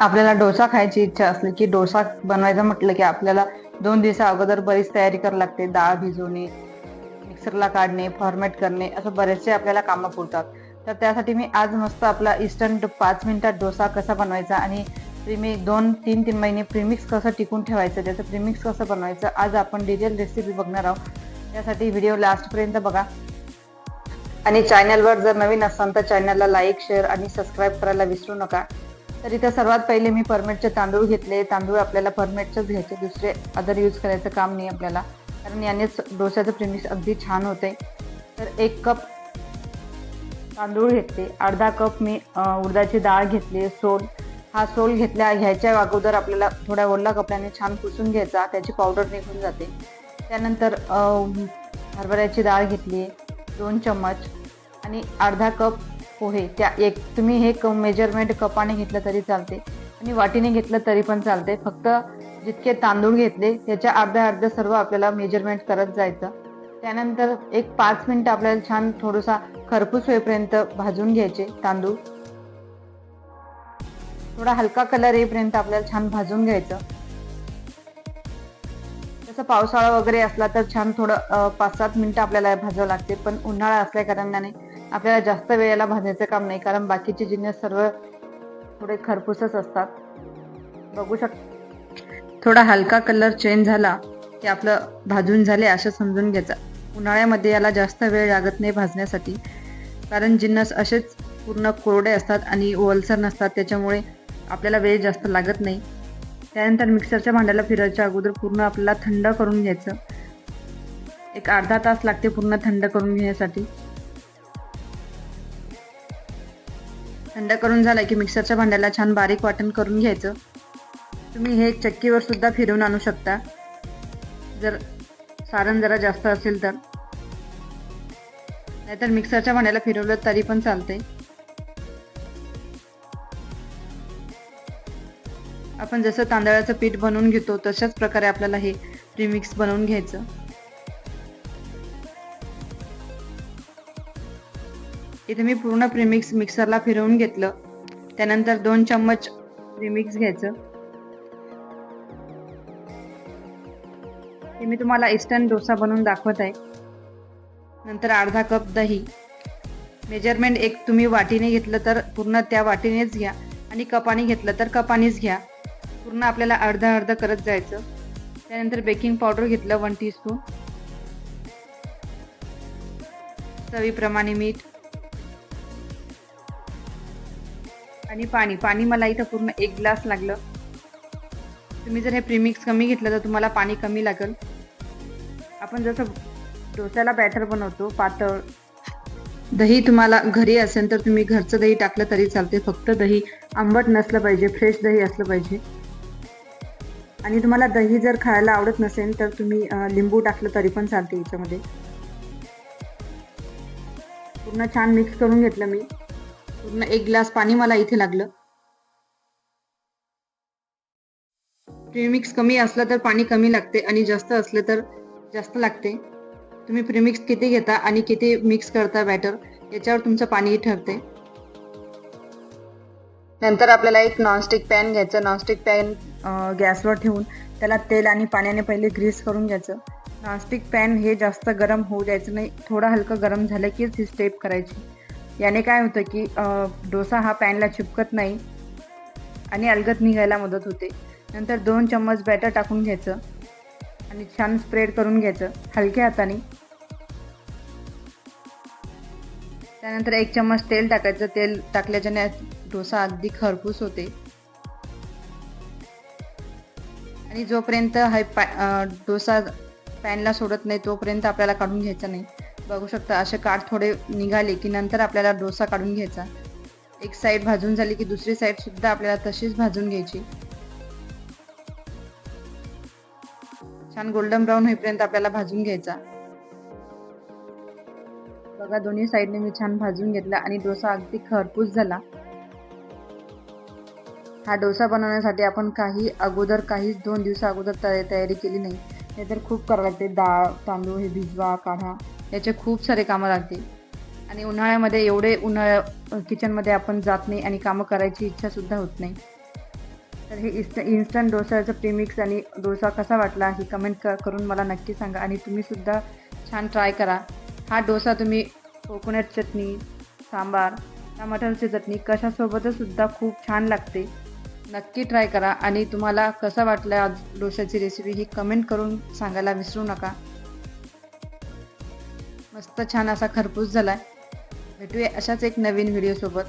आपल्याला डोसा खायची इच्छा असली की डोसा बनवायचं म्हटलं की आपल्याला दोन दिवसा अगोदर बरीच तयारी करावी लागते. डाळ भिजवणे मिक्सरला काढणे फॉर्मेट करणे असं बरेचसे आपल्याला कामं पुरतात. तर त्यासाठी मी आज मस्त आपला इन्स्टंट पाच मिनिटात डोसा कसा बनवायचा आणि प्रीमी दोन तीन तीन महिने प्रीमिक्स कसं टिकून ठेवायचं त्याचं प्रीमिक्स कसं बनवायचं आज आपण डिटेल रेसिपी बघणार आहोत. त्यासाठी व्हिडिओ लास्टपर्यंत बघा. आणि चॅनलवर जर नवीन असाल तर चॅनलला लाईक शेअर आणि सबस्क्राईब करायला विसरू नका. तर इथं सर्वात पहिले मी परमेटचे तांदूळ घेतले. तांदूळ आपल्याला परमेटचेच घ्यायचे. दुसरे अदर यूज करायचं काम नाही आपल्याला. कारण यानेच डोस्याचं प्रेमिक्स अगदी छान होते. तर एक कप तांदूळ घेतले. अर्धा कप मी उडदाची डाळ घेतली. सोल. हा सोल घेतल्या घ्यायच्या अगोदर आपल्याला थोड्या ओला कपड्याने छान पुसून घ्यायचा. त्याची पावडर निघून जाते. त्यानंतर हरभऱ्याची डाळ घेतली. दोन चम्मच. आणि अर्धा कप हो, पोहे त्या एक तुम्ही हे क मेजरमेंट कपाने घेतलं तरी चालते. आणि वाटीने घेतलं तरी पण चालते. फक्त जितके तांदूळ घेतले त्याच्या अर्ध्या अर्ध्या सर्व आपल्याला मेजरमेंट करत जायचं. त्यानंतर एक पाच मिनटं आपल्याला छान थोडासा खरपूस होईपर्यंत भाजून घ्यायचे तांदूळ. थोडा हलका कलर येईपर्यंत आपल्याला छान भाजून घ्यायचं. तसं पावसाळा वगैरे असला तर छान थोडं पाच सात मिनिटं आपल्याला भाजावं लागते. पण उन्हाळा असल्या कारणाने आपल्याला जास्त वेळेला भाजायचं काम नाही. कारण बाकीचे जिन्नस सर्व थोडे खरपूसच असतात. बघू शक थोडा हलका कलर चेंज झाला की आपलं भाजून झाले असं समजून घ्यायचं. उन्हाळ्यामध्ये याला जास्त वेळ लागत नाही भाजण्यासाठी. कारण जिन्नस असेच पूर्ण कोरडे असतात आणि ओलसर नसतात. त्याच्यामुळे आपल्याला वेळ जास्त लागत नाही. त्यानंतर मिक्सरच्या भांड्याला फिरायच्या अगोदर पूर्ण आपल्याला थंड करून घ्यायचं. एक अर्धा तास लागते पूर्ण थंड करून घेण्यासाठी. थंड करून झालं की मिक्सरच्या भांड्याला छान बारीक वाटण करून घ्यायचं. तुम्ही हे चक्कीवर सुद्धा फिरवून आणू शकता. जर सारण जरा जास्त असेल तर. नाहीतर मिक्सरच्या भांड्याला फिरवलं तरी पण चालते आपण जसं तांदळाचं पीठ बनवून घेतो तशाच प्रकारे आपल्याला हे प्रीमिक्स बनवून घ्यायचं. इथे मी पूर्ण प्रीमिक्स मिक्सरला फिरवून घेतलं. त्यानंतर दोन चम्मच प्रीमिक्स घ्यायचं. हे मी तुम्हाला इस्टर्न डोसा बनवून दाखवत आहे. नंतर अर्धा कप दही. मेजरमेंट एक तुम्ही वाटीने घेतलं तर पूर्ण त्या वाटीनेच घ्या. आणि कपाने घेतलं तर कपानेच घ्या. पूर्ण आपल्याला अर्धा अर्धा करत जायचं. त्यानंतर बेकिंग पावडर घेतलं वन टीस्पून चवीप्रमाणे मीठ. आणि पाणी. पाणी मला इथं पूर्ण एक ग्लास लागलं. तुम्ही जर हे प्रीमिक्स कमी घेतलं तर तुम्हाला पाणी कमी लागेल. आपण जसं डोस्याला बॅटर बनवतो पातळ. दही तुम्हाला घरी असेल तर तुम्ही घरचं दही टाकलं तरी चालते फक्त दही आंबट नसलं पाहिजे फ्रेश दही असलं पाहिजे. आणि तुम्हाला दही जर खायला आवडत नसेल तर तुम्ही लिंबू टाकलं तरी पण चालते याच्यामध्ये. पूर्ण छान मिक्स करून घेतलं मी. पूर्ण एक ग्लास पाणी मला इथे लागलं. प्रीमिक्स कमी असलं तर पाणी कमी लागते आणि जास्त असलं तर जास्त लागते. तुम्ही प्रीमिक्स किती घेता आणि किती मिक्स करता बॅटर याच्यावर तुमचं पाणी ठरते. नंतर आपल्याला एक नॉनस्टिक पॅन घ्यायचं. नॉनस्टिक पॅन गॅसवर ठेवून त्याला तेल आणि पाण्याने पहिले ग्रीस करून घ्यायचं. नॉनस्टिक पॅन हे जास्त गरम होऊ द्यायचं नाही. थोडं हलकं गरम झालं कीच ही स्टेप करायची. याने काय होतं की डोसा हा पॅनला चिपकत नाही आणि अलगत निघायला मदत होते. नंतर दोन चम्मच बॅटर टाकून घ्यायचं आणि छान स्प्रेड करून घ्यायचं. हलक्या हाताने. त्यानंतर एक चम्मच तेल टाकायचं. तेल टाकल्याच्याने डोसा अगदी खरपूस होते. आणि जोपर्यंत हाय पॅ डोसा पॅनला सोडत नाही तोपर्यंत आपल्याला काढून घ्यायचा नाही. बघू शकता असे काठ थोडे निघाले की नंतर आपल्याला डोसा काढून घ्यायचा. एक साईड भाजून झाली की दुसरी साईड सुद्धा आपल्याला तशीच भाजून घ्यायची. छान गोल्डन ब्राऊन होईपर्यंत आपल्याला भाजून घ्यायचा. बघा दोन्ही साईडने मी छान भाजून घेतला आणि डोसा अगदी खरपूस झाला. हा डोसा बनवण्यासाठी आपण काही अगोदर काहीच दोन दिवसा अगोदर तयारी केली नाही. नाहीतर खूप करावं लागते. डाळ तांदूळ हे भिजवा काढा. याचे खूप सारे कामं लागते. आणि उन्हाळ्यामध्ये एवढे उन्हाळ्या किचनमध्ये आपण जात नाही आणि कामं करायची इच्छासुद्धा होत नाही. तर हे इस्ट इन्स्टंट डोसाचं प्रीमिक्स आणि डोसा कसा वाटला हे कमेंट क करून मला नक्की सांगा आणि तुम्हीसुद्धा छान ट्राय करा. हा डोसा तुम्ही कोकोनट चटणी सांबार टमाटरची चटणी कशासोबतच सुद्धा खूप छान लागते. नक्की ट्राय करा आणि तुम्हाला कसं वाटलं आज डोशाची रेसिपी ही कमेंट करून सांगायला विसरू नका. मस्त छान असा खरपूस झाला आहे भेटूया अशाच एक नवीन व्हिडिओसोबत